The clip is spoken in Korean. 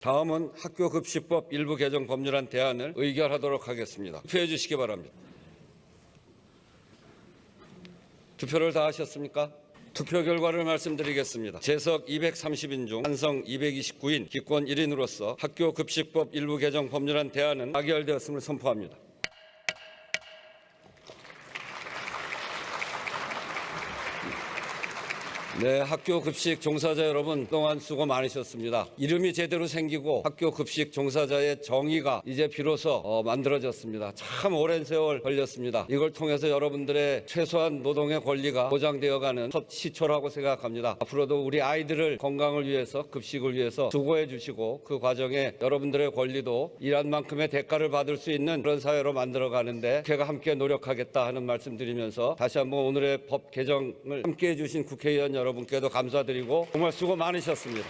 다음은 학교급식법 일부 개정 법률안 대안을 의결하도록 하겠습니다. 투표해 주시기 바랍니다. 투표를 다 하셨습니까? 투표 결과를 말씀드리겠습니다. 재석 230인 중 찬성 229인 기권 1인으로서 학교급식법 일부 개정 법률안 대안은 가결되었음을 선포합니다. 네, 학교 급식 종사자 여러분 동안 수고 많으셨습니다. 이름이 제대로 생기고 학교 급식 종사자의 정의가 이제 비로소 어, 만들어졌습니다. 참 오랜 세월 걸렸습니다. 이걸 통해서 여러분들의 최소한 노동의 권리가 보장되어가는 첫 시초라고 생각합니다. 앞으로도 우리 아이들을 건강을 위해서 급식을 위해서 수고해 주시고 그 과정에 여러분들의 권리도 일한 만큼의 대가를 받을 수 있는 그런 사회로 만들어가는데 국회가 함께 노력하겠다 하는 말씀드리면서 다시 한번 오늘의 법 개정을 함께해 주신 국회의원 여러분께도 감사드리고 정말 수고 많으셨습니다.